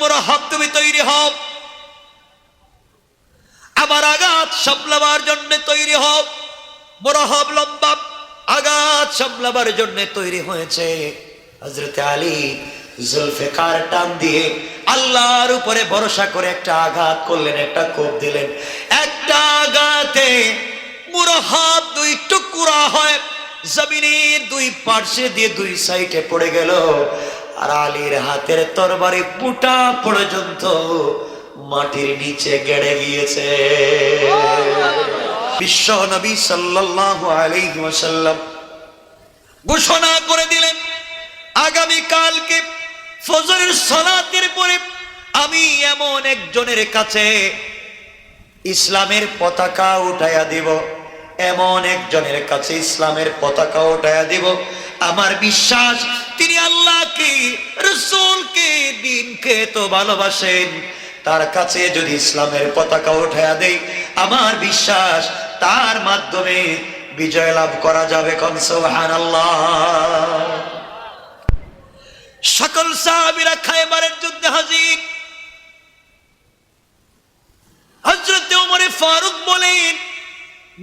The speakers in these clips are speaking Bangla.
মোরাহাব তুমি তৈরি হও। আবার আঘাত সামলাবার জন্য তৈরি হও। মোরাহাব লম্বা আঘাত সামলাবার জন্য তৈরি হয়েছে। হজরতে আলী টান দিয়ে আল্লাহর উপরে ভরসা করে একটা আঘাত করলেন, একটা কোপ দিলেন। একটা আঘাতে মুরহাব দুই টুকরা হয়। জমিনের দুই পার্শ্বে দিয়ে দুই সাইডে পড়ে গেল। আর আলীর হাতের তরবারি পুটা পর্যন্ত মাটির নিচে গেড়ে গিয়েছে বিশ্ব নবী সাল্লাল্লাহু আলাইহি ওয়াসাল্লাম ঘোষণা করে দিলেন আগামী কালকে ফজরের সালাতের পরে আমি এমন একজনের কাছে ইসলামের পতাকা উঠাইয়া দিব, এমন একজনের কাছে ইসলামের পতাকা উঠাইয়া দিব। আমার বিশ্বাস তিনি আল্লাহকে, রসুলকে, দিনকে তো ভালোবাসেন। তার কাছে যদি ইসলামের পতাকা উঠাইয়া দেই, আমার বিশ্বাস তার মাধ্যমে বিজয় লাভ করা যাবে কনসোহান সকল সাহাবিরা খায়বারের যুদ্ধে হাজির। হজরত ওমরে ফারুক বলেন,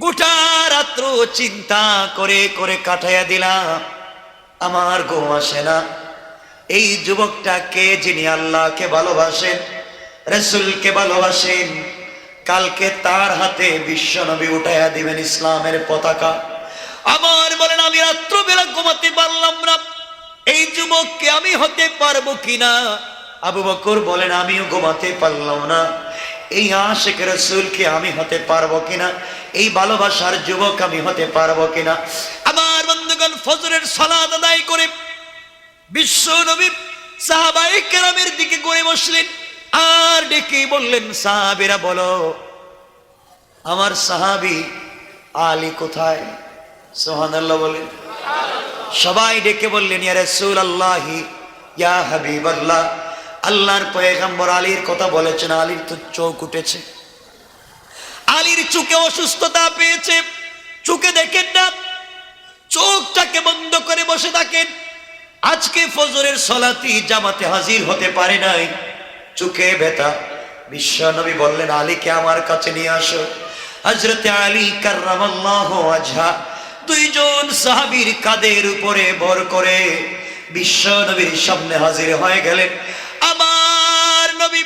গোটা রাত্র চিন্তা করে করে কাটাইয়া দিলাম। আমার ঘুম আসে না। এই যুবকটা কে যিনি আল্লাহকে ভালোবাসেন, রসুলকে ভালোবাসেন, কালকে তার হাতে বিশ্বনবী উঠাইয়া দিবেন ইসলামের পতাকা। আমার বলেন, আমি রাত্রবেলা ঘুমাতে পারলাম না। এই যুবককে আমি হতে পারব কিনা? আবু বকর বলেন, আমিও ঘুমাতে পারলাম না। এই আশেখ রসুলকে আমি হতে পারব কিনা? এই ভালোবাসার যুবক আমি হতে পারব কিনা? আমার ফজরের সালাদ আদায় করে বিশ্ব নবী সাহাবাই কেরামের দিকে করে বসলেন। আর ডেকে বললেন, সাহাবিরা, বলো, আমার সাহাবি আলী কোথায়? সোহানাল্লাহ বলেন সবাই ডেকে বললেন, ইয়া রাসূল আল্লাহি ইয়া হাবিব আল্লাহ আল্লাহর পয়গম্বর আলীর কথা বলেছেন, আলীর তো চোখ উঠেছে। আলীর চোখে অসুস্থতা পেয়েছে। চোখে দেখেন না চোখটাকে বন্ধ করে বসে থাকেন। আজকে ফজরের সলাতি জামাতে হাজির হতে পারে নাই। চোখে ব্যথা। বিশ্বনবী বললেন, আলীকে আমার কাছে নিয়ে আসো। হজরতে আলী কার্রামাল্লাহ আজহা দুইজন সাহাবীর কাদের উপরে ভর করে বিশ্ব নবীর সামনে হাজির হয়ে গেলেন। আমার নবী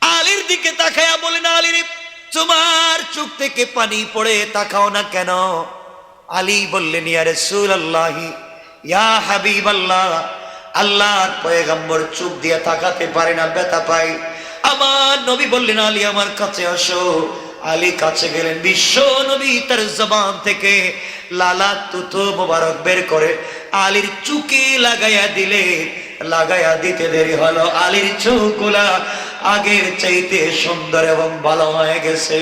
আলীর দিকে তাকায়া বলেন আলীর তোমার চোখ থেকে পানি পড়ে তাকাও না কেন? আলী বললেন, ইয়া রাসূলুল্লাহি, ইয়া হাবিবাল্লাহ, আল্লাহর পয়গম্বর চুপ দিয়ে তাকাতে পারে না, ব্যথা পাই আমার নবী বললেন, আলী আমার কাছে আসো। আলী কাছে গেলেন, বিশ্ব নবী তার জবান থেকে লালা তুতো মোবারক বের করে আলীর চুকে লাগাইয়া দিলে লাগাইয়া দিতে দেরি হলো, আলীর চোখগুলা আগের চাইতে সুন্দর এবং ভালো হয়ে গেছে।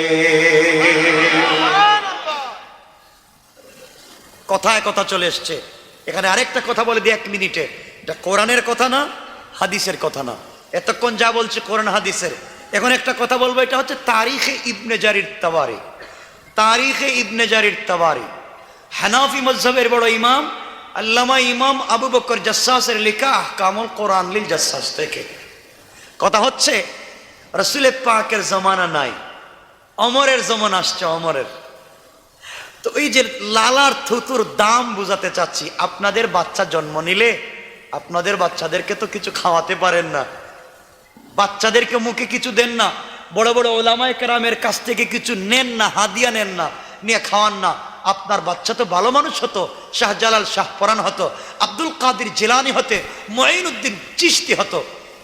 কথায় কথা চলে এসছে। এখানে আরেকটা কথা বলে দিই এক মিনিটে। এটা কোরআনের কথা না, হাদিসের কথা না। এতক্ষণ যা বলছে কোরআন হাদিসের। এখন একটা কথা বলব, এটা হচ্ছে তারিখে ইবনে জারির তাবারি তারিখে ইবনে জারির তাবারি হানাফি মজহবের বড় ইমাম, আল্লামা ইমাম আবু বকর জাসাসের লেখা কামল কোরআন লিল জাসাস থেকে। কথা হচ্ছে, রসুলের পাকের জমানা নাই। অমরের জমান আসছে অমরের। তো এই যে লালার থুতুর দাম বুঝাতে চাচ্ছি, আপনাদের বাচ্চা জন্ম নিলে আপনাদের বাচ্চাদেরকে তো কিছু খাওয়াতে পারেন না। বাচ্চাদেরকে মুখে কিছু দেন না, বড় বড় ওলামায় কেরামের কাছ থেকে কিছু নেন না, হাদিয়া নেন না, নিয়ে খাওয়ান না। আপনার বাচ্চা তো ভালো মানুষ হতো, শাহজালাল শাহপরান হতো, আব্দুল কাদির জেলানি হতে, মঈনুদ্দিন চিস্তি হতো।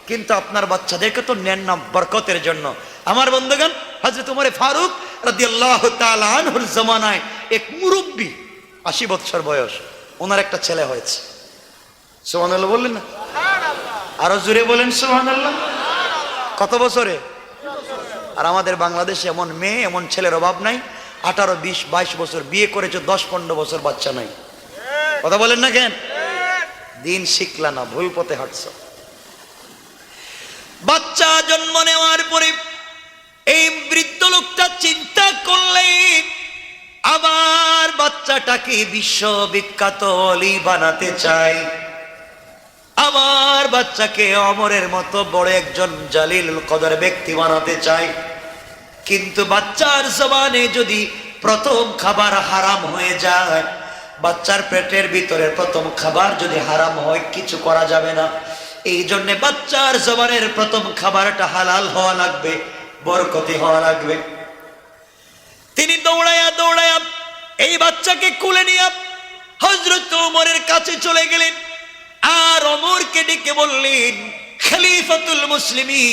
কিন্তু আপনার বাচ্চাদেরকে তো নেন না বরকতের জন্য। আমার বন্ধুগণ হজরত উমরে ফারুক রাদিয়াল্লাহু তাআলা আনহুর জমানায় এক মুরব্বী আশি বৎসর বয়স ওনার একটা ছেলে হয়েছে। সুবহানাল্লাহ বললেন না? আরও জোরে বলেন সুবহানাল্লাহ। কত বছরে? আর আমাদের বাংলাদেশে এমন মেয়ে এমন ছেলের অভাব নাই। আঠারো বিশ বাইশ বছর বিয়ে করেছে দশ পনেরো বছর বাচ্চা নাই। কথা বলেন না কেন? দিন শিখলা না ভুল পথে হাঁটছ। বাচ্চা জন্ম নেওয়ার পরে এই বৃদ্ধ লোকটা চিন্তা করলে, আবার বাচ্চাটাকে বিশ্ববিখ্যাত অলি বানাতে চাই আমার বাচ্চাকে অমরের মতো বড় একজন জালিল কদর ব্যক্তি বানাতে চাই কিন্তু বাচ্চার জবানে যদি প্রথম খাবার হারাম হয়ে যায়, বাচ্চার পেটের ভিতরে প্রথম খাবার যদি হারাম হয়, কিছু করা যাবে না। এই জন্য বাচ্চার জবানের প্রথম খাবারটা হালাল হওয়া লাগবে, বরকতি হওয়া লাগবে। তিনি দৌড়াইয়া দৌড়াইয়া এই বাচ্চাকে কুলে নিয়ে হজরত ওমরের কাছে চলে গেলেন। আর অমরকে ডেকে বললেন, খলিফাতুল মুসলিমি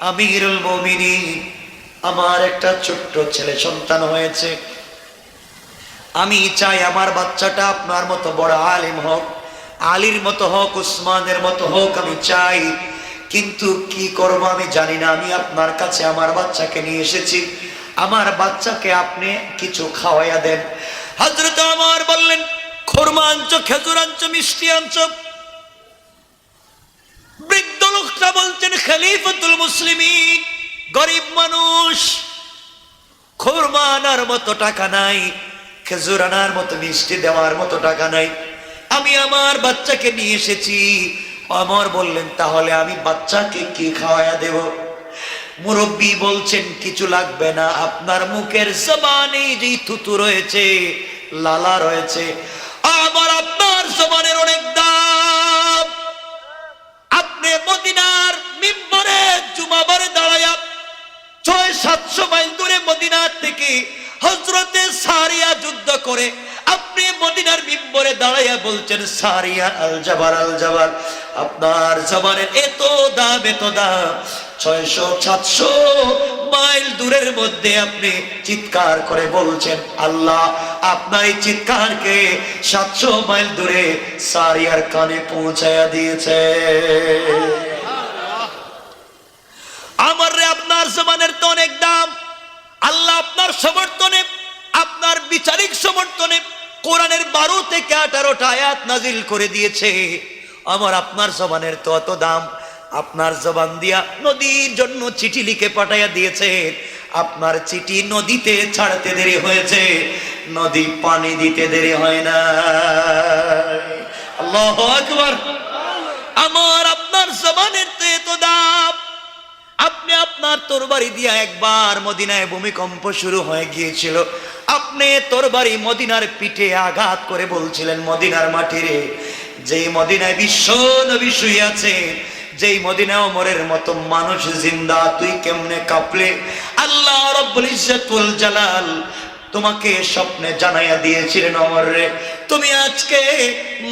আমিরুল মুমিনি আমার একটা ছোট্ট ছেলে সন্তান হয়েছে। আমি চাই আমার বাচ্চাটা আপনার মতো বড় আলিম হোক আলীর মতো হোক, উসমানের মতো হোক, আমি চাই। কিন্তু কি করব আমি জানি না। আমি আপনার কাছে আমার বাচ্চাকে নিয়ে এসেছি। আমার বাচ্চাকে আপনি কিছু খাওয়াইয়া দেন। হজরত আমার বললেন, খোরমা আনছো, খেজুর আনছো, মিষ্টি আনছো? বৃদ্ধ লোকটা বলছেন খলিফাতুল মুসলিমিন, গরিব মানুষ। খোরমা আনার মতো টাকা নাই, খেজুর আনার মতো, মিষ্টি দেওয়ার মতো টাকা নাই। আমি আমার বাচ্চাকে নিয়ে এসেছি। আমার বললেন, তাহলে আমি বাচ্চাকে কি খাওয়ায়া দেব? মুরব্বী বলছেন, কিছু লাগবে না, আপনার মুখের জবানে যে থুতু রয়েছে, লালা রয়েছে, আমার আপনার জবানের অনেক দাম। আপনি মদিনার মিম্বরে জুমাবারে দাঁড়ায়া ছয় সাতশো মাইল দূরে মদিনার থেকে হজরতে সারিয়া যুদ্ধ করে মদিনার মিম্বরে দাঁড়াইয়া বলছেন, সারিয়া আল জাবার আল জাবার আপনার এত দাম এত দাম। ছয়শো, সাতশো মাইল দূরের মধ্যে আপনি চিৎকার করে বলছেন, আল্লাহ, আপনার এই চিৎকারকে সাতশো মাইল দূরে সারিয়ার কানে পৌঁছায়া দিয়েছে আমার রে আপনার জমানের তো অনেক দাম আল্লাহ আপনার সমর্থনে আপনার বিচারিক সমর্থনে কোরআনের বারো থেকে আঠারোটা আয়াত নাজিল করে দিয়েছে। আমার আপনার জবানের তো অত দাম। আপনার জবান দিয়া নদীর জন্য চিঠি লিখে পাঠাইয়া দিয়েছে। আপনার চিঠি নদীতে ছাড়তে দেরি হয়েছে। নদী পানি দিতে দেরি হয় না আমার আপনি আপনার তরবারি দিয়া একবার মদিনায় ভূমিকম্প শুরু হয়ে গিয়েছিল। আপনি তরবারি মদিনার পিঠে আঘাত করে বলছিলেন, মদিনার মাটিরে যেই মদিনায় বিশ্ব নবী শুয়ে আছে, যেই মদিনা ওমরের মতো মানুষ জিন্দা, তুই কেমনে কাঁপলে? আল্লাহ রব্বুল ইজ্জতুল জালাল তোমাকে স্বপ্নে জানাইয়া দিয়েছিলেন, অমর রে, তুমি আজকে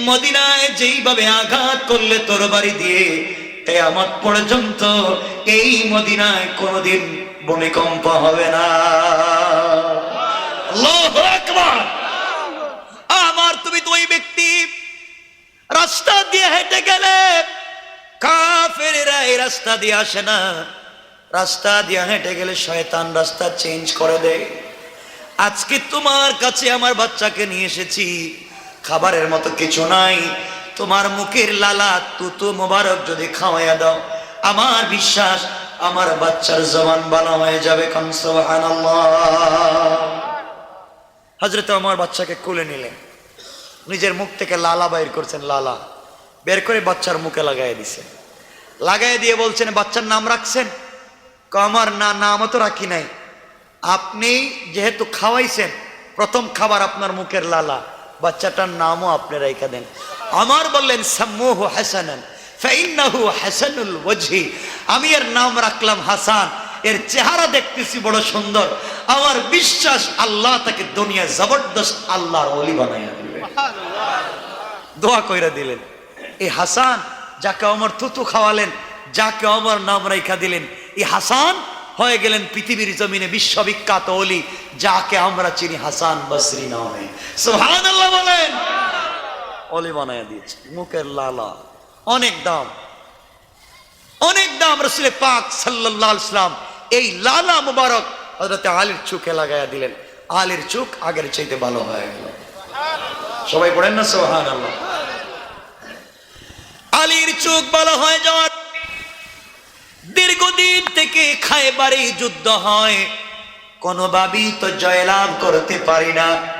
মদিনায় যেইভাবে আঘাত করলে তোর বাড়ি দিয়ে কেয়ামত পর্যন্ত এই মদিনায় কোনোদিন ভূমিকম্প হবে না। আমার তুমি তো ওই ব্যক্তি, রাস্তা দিয়ে হেঁটে গেলে কাফেরেরা এই রাস্তা দিয়ে আসে না। রাস্তা দিয়ে হেঁটে গেলে শয়তান রাস্তা চেঞ্জ করে দেয়। আজকে তোমার কাছে আমার বাচ্চাকে নিয়ে এসেছি। খাবারের মতো কিছু নাই। তোমার মুখের লালা তুতু মোবারক যদি খাওয়াইয়া দাও, আমার বিশ্বাস আমার বাচ্চার জবান ভালো হয়ে যাবে হজরত আমার বাচ্চাকে কুলে নিলেন। নিজের মুখ থেকে লালা বাইর করছেন, লালা। বের করে বাচ্চার মুখে লাগাই দিছে লাগাই দিয়ে বলছেন, বাচ্চার নাম রাখছেন? আমার না, নামও তো রাখি নাই। আপনি যেহেতু খাওয়াইছেন, প্রথম খাবার আপনার মুখের লালা। বাচ্চাটার নামও আপনি রেখে দেন। আমার বললেন, সাম্মুহু হাসানান, ফাইন্নাহু হাসানুল ওয়াজহি। আমি এর নাম রাখলাম হাসান। এর চেহারা দেখতেছি বড় সুন্দর। আমার বিশ্বাস আল্লাহ তাকে দুনিয়া জবরদস্ত আল্লাহর ওলি বানাইয়া দিবে। দোয়া কইরা দিলেন এই হাসান, যাকে অমর থুতু খাওয়ালেন, যাকে অমর নাম রেখা দিলেন এই হাসান হয়ে গেলেন পৃথিবীর জমিনে বিশ্ববিখ্যাত অলি যাকে আমরা চিনি হাসান বসরি নামে। সোহান বলেন। অলি বানায় দিয়েছে। মুখের লালা। অনেক দাম। অনেক দাম রসুলের পাক সাল্লাল্লাহু ইসলাম এই লালা মুবারক হযরতে আলীর চোখে লাগায়া দিলেন। আলীর চোখ আগের চাইতে ভালো হয়ে গেল। সবাই পড়েন না? সোহান আল্লাহ আলীর চোখ ভালো হয়ে যাওয়ার দীর্ঘদিন থেকে খায়বারে যুদ্ধ হয়। কোনোভাবেই তো জয়লাভ করতে পারি না।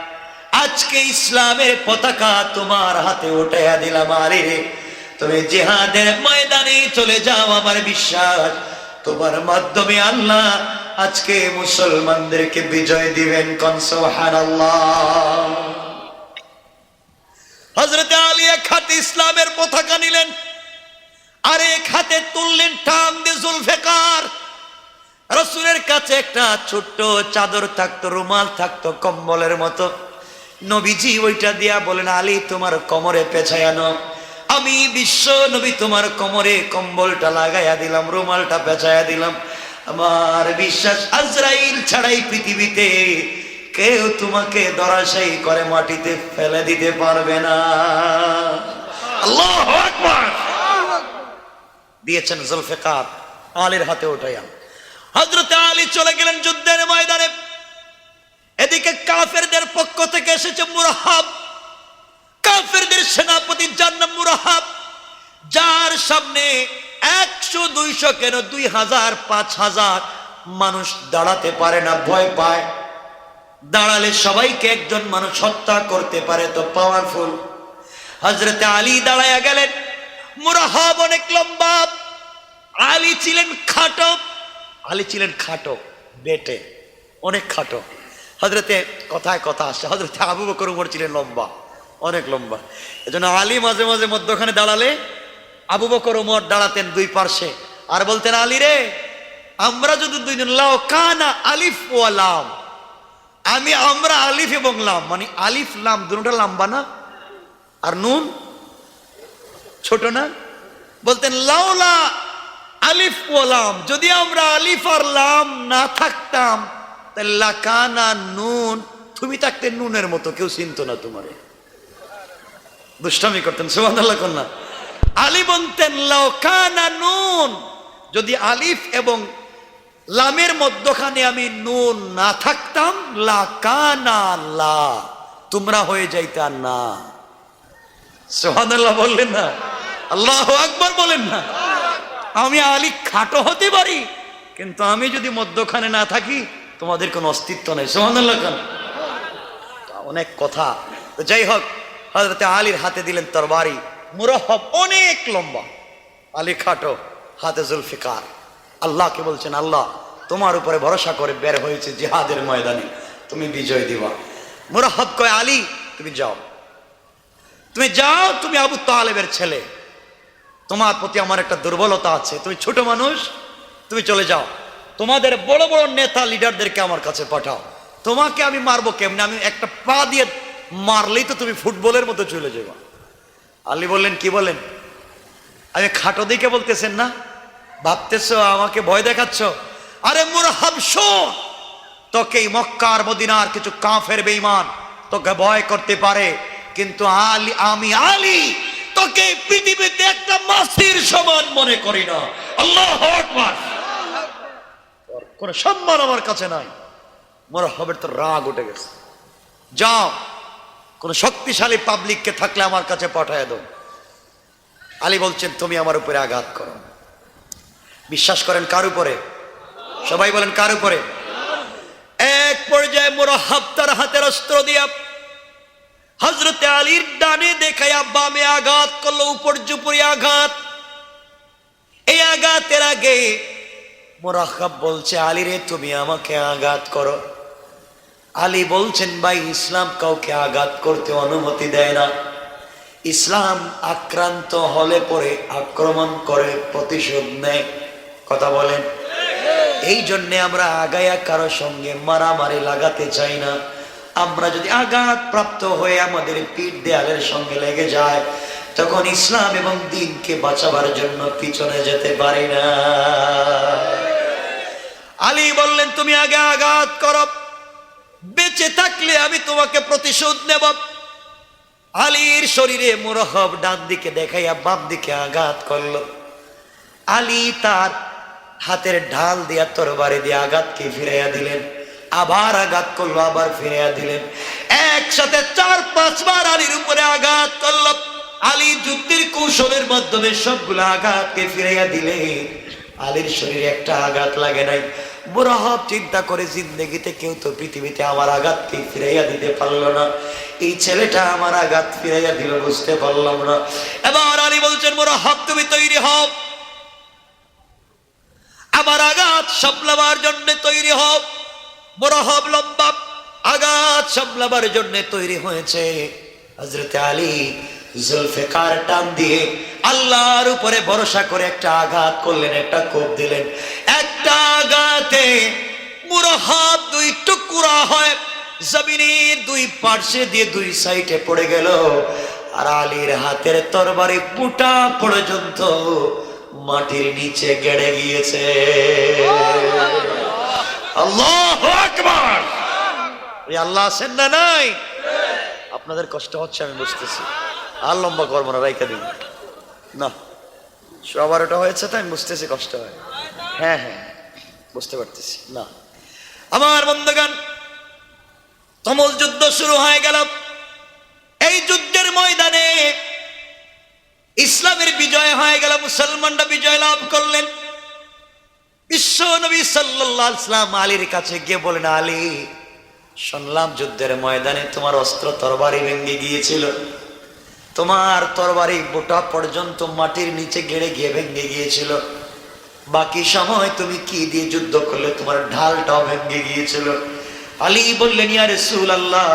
আজকে ইসলামের পতাকা তোমার হাতে উঠাইয়া দিলাম, আরে তুমি জিহাদের ময়দানে চলে যাও, আমার বিশ্বাস। তোমার মাধ্যমে আল্লাহ আজকে মুসলমানদেরকে বিজয় দিবেন কনসোহান হজরত আলী এক হাতে ইসলামের পতাকা নিলেন, আর এক হাতে তুললেন টান জুলফেকার। রসুলের কাছে একটা ছোট্ট চাদর থাকতো, রুমাল থাকতো, কম্বলের মতো। নবীজি ওইটা দিয়া বলেন, আলী, তোমার কোমরে পেছায়ানো। আমি বিশ্ব নবী, তোমার কোমরে কম্বলটা লাগাইয়া দিলাম, রুমালটা পেঁচাইয়া দিলাম। আমার বিশ্বাস, আজরাইল ছাড়াই পৃথিবীতে কেউ তোমাকে দরাশাই করে মাটিতে ফেলে দিতে পারবে না। আল্লাহ দিয়েছেন জুলফিকার, আলীর হাতে উঠাইয়া হজরত আলী চলে গেলেন যুদ্ধের ময়দানে। এদিকে কাফেরদের পক্ষ থেকে এসেছে মুরাহাব। কাফেরদের সেনাপতি যার নাম মুরাহাব, যার সামনে একশো দুইশো কেন দুই হাজার, পাঁচ হাজার মানুষ দাঁড়াতে পারে না, ভয় পায়। দাঁড়ালে সবাইকে একজন মানুষ হত্যা করতে পারে, তো পাওয়ারফুল হজরতে আলী দাঁড়ায়া গেলেন। মুরাহাব অনেক লম্বা। আলী ছিলেন খাটো। আলী ছিলেন খাটো, বেটে, অনেক খাটো। হজরতে কথায় কথা আসছে হজরতে আবু বকর উমর ছিলেন লম্বা, অনেক লম্বা। এজন্য আলী মাঝে মাঝে মধ্যখানে দাঁড়ালে আবু বকর উমর দাঁড়াতেন দুই পার্শ্বে। আর বলতেন, আলী রে, আমরা যদি দুইজন লাও কানা আলিফ ও লাম, আমি আমরা আলিফ এবং লাম মানে আলিফ, লাম দুটোটা লম্বা না? আর নুন ছোট না? বলতেন লাউলা আলিফ ওলাম যদি আমরা আলিফ আর লাম না থাকতাম লাকানা নুন? তুমি থাকতে নুনের মতো, কেউ চিনত না তোমারে। দুষ্টামি করতেন, সুবহানাল্লাহ কন্যা আলী বলতেন লাকানা নুন। যদি আলিফ এবং লামের মধ্যখানে আমি নুন না থাকতাম লাকানা লা। তোমরা হয়ে যাইতা না। সোহানাল্লাহ বললেন না। আল্লাহ আকবর বলেন না। আমি আলী খাটো হতে পারি, কিন্তু আমি যদি মধ্যখানে না থাকি তোমাদের কোনো অস্তিত্ব নেই। সোহানাল্লাহ অনেক কথা। যাই হোক হজরতে আলীর হাতে দিলেন তরবারি। মুরহব অনেক লম্বা। আলী খাটো, হাতে জুলফিকার। আল্লাহকে বলছেন, আল্লাহ, তোমার উপরে ভরসা করে বের হয়েছে জিহাদের ময়দানে। তুমি বিজয় দিবা। মুরহব কয়, আলী, তুমি যাও। তুমি যাও, তুমি আবু তালেবের ছেলে। তোমার প্রতি আমার একটা দুর্বলতা আছে। তুমি ছোট মানুষ, তুমি চলে যাও। তোমাদের বড় বড় নেতা লিডারদেরকে আমার কাছে পাঠাও। তোমাকে আমি মারবো কেমনে? আমি একটা পা দিয়ে মারলেই তো তুমি ফুটবলের মতো চলে যাব। আলী বললেন, কি বলেন? আমি খাটো দিকে বলতেছেন না? ভাবতেছো, আমাকে ভয় দেখাচ্ছ? আরে মোর হাবশো তোকে মক্কার মদিনার কিছু কাফের বেঈমান তোকে ভয় করতে পারে। কিন্তু আলী, আমি আলী, তোকে পৃথিবীতে একটা মাসির সমান মনে করি না। আল্লাহ আকবার! কোনো সম্মান আমার কাছে নাই। মোর হবে তো রাগ উঠে গেছে। যাও, কোন শক্তিশালী পাবলিককে থাকলে আমার কাছে পাঠায় দাও। আলী বলছেন, তুমি আমার উপরে আঘাত করো। বিশ্বাস করেন কার উপরে? সবাই বলেন কার উপরে? এক পর্যায়ে মোর হাফতার হাতের অস্ত্র দিয়া হজরতে আলীর ডানে দেখাইয়া বামে আঘাত করল, উপর জুপুরি আঘাত। এই আঘাতের আগে মোরাহাব বলছে, আলী রে, তুমি আমাকে আঘাত করো। আলী বলছেন, ভাই, ইসলাম কাউকে আঘাত করতে অনুমতি দেয় না। ইসলাম আক্রান্ত হলে পরে আক্রমণ করে, প্রতিশোধ নেয়। কথা বলেন। এই জন্যে আমরা আগায়া কারও সঙ্গে মারামারি লাগাতে চাই না। আমরা যদি আঘাত প্রাপ্ত হয়ে আমাদের পিঠ দেয়ালের সঙ্গে লেগে যায়, তখন ইসলাম এবং দিনকে বাঁচাবার জন্য পিছনে যেতে পারি না। আলী বললেন, তুমি আগে আঘাত করো। বেঁচে থাকলে আমি তোমাকে প্রতিশোধ নেব। আলীর শরীরে মোরহব ডান দিকে দেখাইয়া বাম দিকে আঘাত করল। আলী তার হাতের ঢাল দিয়া তরবারি দিয়ে আঘাতকে ফিরাইয়া দিলেন। আবার আঘাত করল, আবার ফিরাইয়া দিলেন। একসাথে চার, পাঁচবার আলীর উপরে আঘাত করল। আলী যুক্তির কৌশলের মাধ্যমে সবগুলো আঘাতকে ফিরাইয়া দিলেন। আলীর শরীরে একটা আঘাত লাগে নাই। মুরাহব চিন্তা করে জিন্দগিতে কেউ তো পৃথিবীতে আমার আঘাতকে ফিরাইয়া দিতে পারল না। এই ছেলেটা আমার আঘাত ফিরাইয়া দিল, বুঝতে পারলাম না। এবার আলী বলছেন মুরাহব তুমি তৈরি হও। আমার আঘাত সামলাবার জন্য তৈরি হও। মুরাহব লম্বা আঘাত সামলাবার জন্য তৈরি হয়েছে। হজরতে আলী জুলফিকার টান দিয়ে আল্লাহর উপরে ভরসা করে একটা আঘাত করলেন, একটা কোপ দিলেন। একটা আঘাতে পুরো হাত দুই টুকরা হয়, জমিনের দুই পার্শ্বে দিয়ে দুই সাইডে পড়ে গেল। আর আলীর হাতের তরবারি পুটা পর্যন্ত মাটির নিচে গেড়ে গিয়েছে। আল্লাহ আকবার! আল্লাহ আছেন না নাই? আপনাদের কষ্ট হচ্ছে, আমি বুঝতেছি। আর লম্বা করব না রাইকা দিন না, সবার ওটা হয়েছে তাই বুঝতেছি কষ্ট হয়। হ্যাঁ হ্যাঁ বুঝতে পারতেছি। না। আমার বন্ধুগান তমল যুদ্ধ শুরু হয়ে গেল। এই যুদ্ধের ময়দানে ইসলামের বিজয় হয়ে গেল, মুসলমানরা বিজয় লাভ করলেন। বিশ্ব নবী সাল্লাহ ইসলাম আলীর কাছে গিয়ে বলেন আলী, শুনলাম যুদ্ধের ময়দানে তোমার অস্ত্র তরবারি ভেঙে গিয়েছিল। তোমার তরবারি বোটা পর্যন্ত মাটির নিচে গেড়ে গিয়ে ভেঙে গিয়েছিল। বাকি সময় তুমি কি দিয়ে যুদ্ধ করলে? তোমার ঢালটাও ভেঙে গিয়েছিল। আলী বললেন, ইয়া রসুল আল্লাহ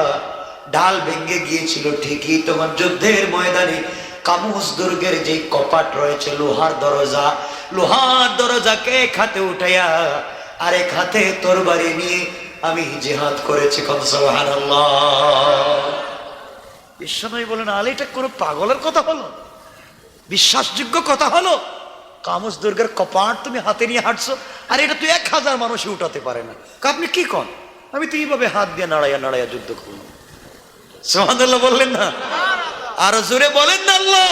ঢাল ভেঙে গিয়েছিল ঠিকই। তোমার যুদ্ধের ময়দানে কামুস দুর্গের যে কপাট রয়েছে, লোহার দরজা, লোহার দরজাকে এক হাতে উঠাইয়া আরেক হাতে তরবারি নিয়ে আমি জেহাদ করেছি। কনসবাহান বিশ্বনবী বলেন আলী, এটা কোনো পাগলের কথা হলো? বিশ্বাসযোগ্য কথা হলো? কামস দুর্গের কপাট তুমি হাতে নিয়ে হাঁটছো, আর এটা তুই এক হাজার মানুষই উঠাতে পারে না। আপনি কি কন? আমি তো এইভাবে হাত দিয়ে নাড়াইয়া নাড়াইয়া যুদ্ধ করলাম। সোহানুল্লাহ বললেন না? আরও জোরে বলেন না, আল্লাহ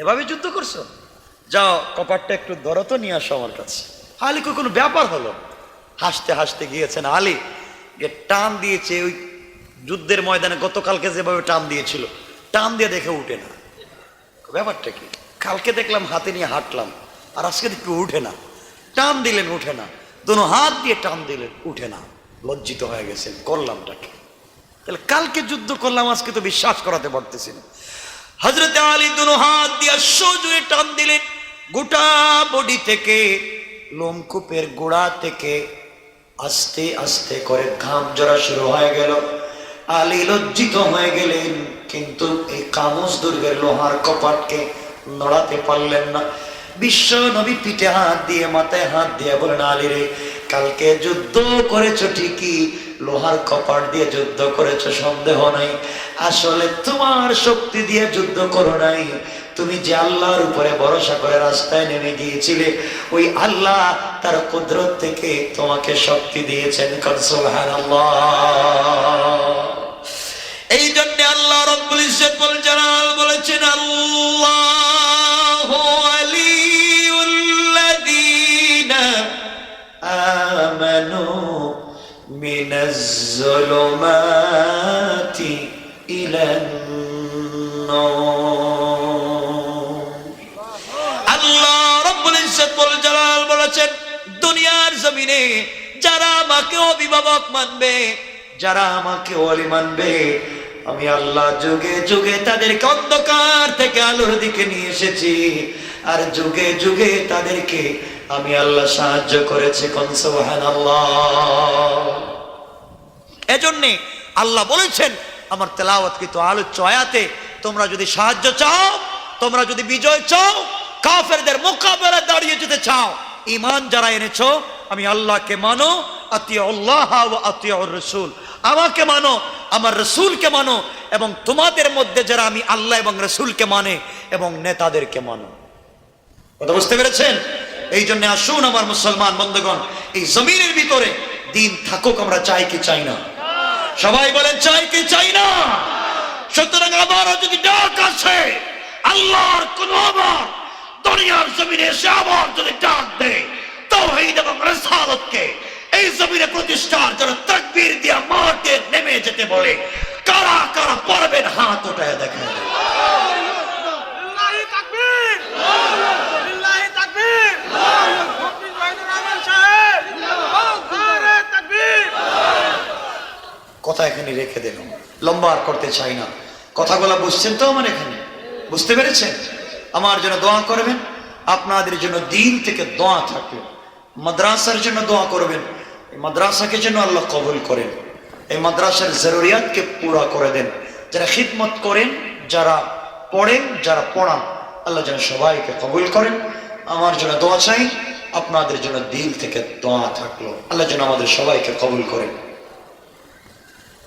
এভাবে যুদ্ধ করছ? যাও, কপাটটা একটু ধরো তো, নিয়ে আসো আমার কাছে। কো কোনো ব্যাপার হলো? হাসতে হাসতে গিয়েছেন আলী। যে টান দিয়েছে, ওই যুদ্ধের ময়দানে গতকালকে যেভাবে টান দিয়েছিল, টান দিয়ে দেখে উঠে না। ব্যাপারটা কি? কালকে দেখলাম হাতে নিয়ে হাঁটলাম, আর আজকে দেখি উঠে না। টান দিলেন, উঠে না। দোনো হাত দিয়ে টান দিলেন, উঠে না। লজ্জিত হয়ে গেছেন, করলামটাকে। তাহলে কালকে যুদ্ধ করলাম, আজকে তো বিশ্বাস করাতে পারতেছি না। হজরত আলী দুনো হাত দিয়ে সোজুয়ে টান দিলেন। গোটা বডি থেকে, লোমকূপের গোড়া থেকে আস্তে আস্তে করে ঘাম জড়া শুরু হয়ে গেল। আলী লজ্জিত হয়ে গেলেন, কিন্তু এই কামুস দুর্গের লোহার কপাটকে নড়াতে পারলেন না। বিশ্ব নবী পিঠে হাত দিয়ে, মাথায় হাত দিয়ে বলেন আলী রে, কালকে যুদ্ধ করেছ ঠিকই, লোহার কপাট দিয়ে যুদ্ধ করেছ, সন্দেহ নাই। আসলে তোমার শক্তি দিয়ে যুদ্ধ করো নাই। তুমি যে আল্লাহর উপরে ভরসা করে রাস্তায় নেমে গিয়েছিলে, ওই আল্লাহ তার কুদরত থেকে তোমাকে শক্তি দিয়েছেন সুবহানাল্লাহ। এই জন্য আল্লাহ রব্বুল ইজ্জত বল জালাল বলেছেন, আল্লাহু আলিউল্লাযীনা আমানু মিনাজ যুলুমাতি ইলান নূর যারা আমাকে অভিভাবক মানবে, যারা আমাকে অলি মানবে, আমি আল্লাহ যুগে যুগে তাদেরকে অন্ধকার থেকে আলোর দিকে নিয়ে এসেছি, আর যুগে যুগে তাদেরকে আমি আল্লাহ সাহায্য করেছি কনসবাহান এজন্যে আল্লাহ বলেছেন, আমার তেলাওয়াতকৃত আলোচ্য আয়াতে, তোমরা যদি সাহায্য চাও, তোমরা যদি বিজয় চাও, কাফেরদের মোকাবেলা দাঁড়িয়ে যেতে চাও। ইমান যারা এনেছো, আমি আল্লাহকে মানো আল্লাহ রসুল। আমাকে মানো, আমার রসুলকে মানো এবং তোমাদের মধ্যে যারা আমি আল্লাহ এবং রসুলকে মানে এবং নেতাদেরকে মানো। কথা বুঝতে পেরেছেন? এই জন্য আসুন আমার মুসলমান বন্ধুগণ, এই জমিনের ভিতরে দিন থাকুক, আমরা চাই কি চাই না। সবাই বলেন, চাই কি চাই না? সুতরাং আবারও যদি ডাক আছে আল্লাহর কোন আবার দুনিয়ার জমিনে এসে আবার যদি ডাক দেয় তৌহিদ এবং রেসালতকে এই জমিনে প্রতিষ্ঠার জন্য তাকবীর দিয়া মাঠে নেমে যেতে বলে। কারা কারা পড়বেন হাত উঠায় দেখে কথা এখানে রেখে দিলাম। লম্বা আর করতে চাই না। কথাগুলো বুঝছেন তো আমার এখানে? বুঝতে পেরেছেন? আমার জন্য দোয়া করবেন, আপনাদের জন্য দিন থেকে দোয়া থাকবে। মাদ্রাসার জন্য দোয়া করবেন, এই মাদ্রাসাকে যেন আল্লাহ কবুল করেন, এই মাদ্রাসার জরুরিয়াতকে পুরা করে দেন। যারা খিদমত করেন, যারা পড়েন, যারা পড়ান, আল্লাহ যেন সবাইকে কবুল করেন। আমার জন্য দোয়া চাই, আপনাদের জন্য দিল থেকে দোয়া থাকল। আল্লাহ যেন আমাদের সবাইকে কবুল করেন।